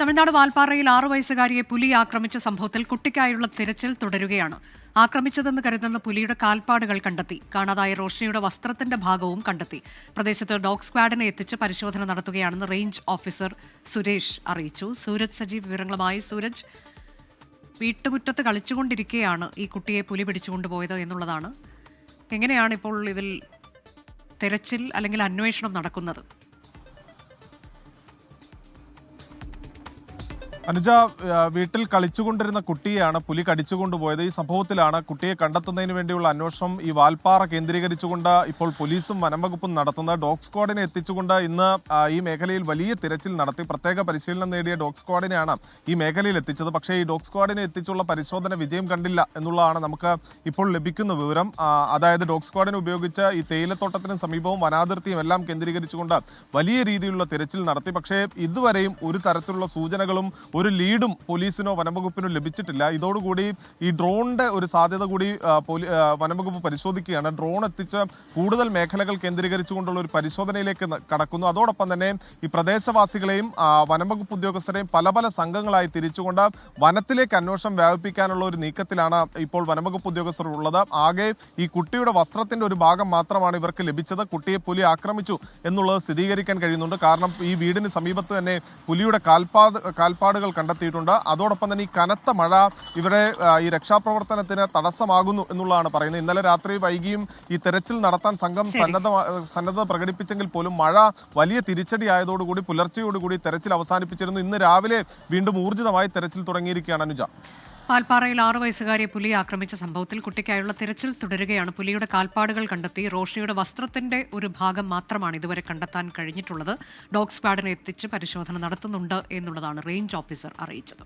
തമിഴ്നാട് വാൽപ്പാറയിൽ ആറു വയസ്സുകാരിയെ പുലി ആക്രമിച്ച സംഭവത്തിൽ കുട്ടിക്കായുള്ള തിരച്ചിൽ തുടരുകയാണ്. ആക്രമിച്ചതെന്ന് കരുതുന്ന പുലിയുടെ കാൽപ്പാടുകൾ കണ്ടെത്തി. കാണാതായ റോഷനിയുടെ വസ്ത്രത്തിന്റെ ഭാഗവും കണ്ടെത്തി. പ്രദേശത്ത് ഡോഗ് സ്ക്വാഡിനെ എത്തിച്ച് പരിശോധന നടത്തുകയാണെന്ന് റേഞ്ച് ഓഫീസർ സുരേഷ് അറിയിച്ചു. സൂരജ് സജീവ് വിവരങ്ങളുമായി സൂരജ് വീട്ടുമുറ്റത്ത് കളിച്ചുകൊണ്ടിരിക്കെയാണ് ഈ കുട്ടിയെ പുലി പിടിച്ചുകൊണ്ടുപോയത് എന്നുള്ളതാണ്. എങ്ങനെയാണ് ഇപ്പോൾ ഇതിൽ തിരച്ചിൽ അല്ലെങ്കിൽ അന്വേഷണം നടക്കുന്നത്? അനുജ വീട്ടിൽ കളിച്ചുകൊണ്ടിരുന്ന കുട്ടിയെയാണ് പുലി കടിച്ചുകൊണ്ടുപോയത്. ഈ സംഭവത്തിലാണ് കുട്ടിയെ കണ്ടെത്തുന്നതിന് വേണ്ടിയുള്ള അന്വേഷണം ഈ വാൽപ്പാറ കേന്ദ്രീകരിച്ചുകൊണ്ട് ഇപ്പോൾ പോലീസും വനംവകുപ്പും നടത്തുന്നത്. ഡോഗ് സ്ക്വാഡിനെ എത്തിച്ചുകൊണ്ട് ഇന്ന് ഈ മേഖലയിൽ വലിയ തിരച്ചിൽ നടത്തി. പ്രത്യേക പരിശീലനം നേടിയ ഡോഗ് സ്ക്വാഡിനെയാണ് ഈ മേഖലയിൽ എത്തിച്ചത്. പക്ഷേ ഈ ഡോഗ് സ്ക്വാഡിനെ എത്തിച്ചുള്ള പരിശോധന വിജയം കണ്ടില്ല എന്നുള്ളതാണ് നമുക്ക് ഇപ്പോൾ ലഭിക്കുന്ന വിവരം. അതായത് ഡോഗ് സ്ക്വാഡിനെ ഉപയോഗിച്ച് ഈ തേയിലത്തോട്ടത്തിന് സമീപവും വനാതിർത്തിയും എല്ലാം കേന്ദ്രീകരിച്ചുകൊണ്ട് വലിയ രീതിയിലുള്ള തിരച്ചിൽ നടത്തി. പക്ഷേ ഇതുവരെയും ഒരു തരത്തിലുള്ള സൂചനകളും ഒരു ലീഡും പോലീസിനോ വനംവകുപ്പിനോ ലഭിച്ചിട്ടില്ല. ഇതോടുകൂടി ഈ ഡ്രോണിന്റെ ഒരു സാധ്യത കൂടി വനംവകുപ്പ് പരിശോധിക്കുകയാണ്. ഡ്രോൺ എത്തിച്ച കൂടുതൽ മേഖലകൾ കേന്ദ്രീകരിച്ചുകൊണ്ടുള്ള ഒരു പരിശോധനയിലേക്ക് കടക്കുന്നു. അതോടൊപ്പം തന്നെ ഈ പ്രദേശവാസികളെയും വനംവകുപ്പ് ഉദ്യോഗസ്ഥരെയും പല പല സംഘങ്ങളായി തിരിച്ചുകൊണ്ട് വനത്തിലേക്ക് അന്വേഷണം വ്യാപിപ്പിക്കാനുള്ള ഒരു നീക്കത്തിലാണ് ഇപ്പോൾ വനംവകുപ്പ് ഉദ്യോഗസ്ഥർ ഉള്ളത്. ആകെ ഈ കുട്ടിയുടെ വസ്ത്രത്തിന്റെ ഒരു ഭാഗം മാത്രമാണ് ഇവർക്ക് ലഭിച്ചത്. കുട്ടിയെ പുലി ആക്രമിച്ചു എന്നുള്ളത് സ്ഥിരീകരിക്കാൻ കഴിയുന്നുണ്ട്. കാരണം ഈ വീടിന് സമീപത്ത് തന്നെ പുലിയുടെ കാൽപാത കാൽപ്പാടുകൾ കണ്ടെത്തിയിട്ടുണ്ട്. അതോടൊപ്പം തന്നെ ഈ കനത്ത മഴ ഇവരെ ഈ രക്ഷാപ്രവർത്തനത്തിന് തടസ്സമാകുന്നു എന്നുള്ളതാണ് പറയുന്നത്. ഇന്നലെ രാത്രി വൈകിയും ഈ തെരച്ചിൽ നടത്താൻ സംഘം. സന്നദ്ധ സന്നദ്ധത പ്രകടിപ്പിച്ചെങ്കിൽ പോലും മഴ വലിയ തിരിച്ചടി ആയതോടുകൂടി പുലർച്ചെയോടുകൂടി തെരച്ചിൽ അവസാനിപ്പിച്ചിരുന്നു. ഇന്ന് രാവിലെ വീണ്ടും ഊർജിതമായി തെരച്ചിൽ തുടങ്ങിയിരിക്കുകയാണ് അനുജ. പാൽപ്പാറയിൽ ആറു വയസ്സുകാരിയെ പുലി ആക്രമിച്ച സംഭവത്തിൽ കുട്ടിക്കായുള്ള തിരച്ചിൽ തുടരുകയാണ്. പുലിയുടെ കാൽപ്പാടുകൾ കണ്ടെത്തി റോഷിയുടെ വസ്ത്രത്തിന്റെ ഒരു ഭാഗം മാത്രമാണ് ഇതുവരെ കണ്ടെത്താൻ കഴിഞ്ഞിട്ടുള്ളത്. ഡോഗ് സ്ക്വാഡിനെ എത്തിച്ച് പരിശോധന നടത്തുന്നുണ്ട് എന്നുള്ളതാണ് റേഞ്ച് ഓഫീസർ അറിയിച്ചത്.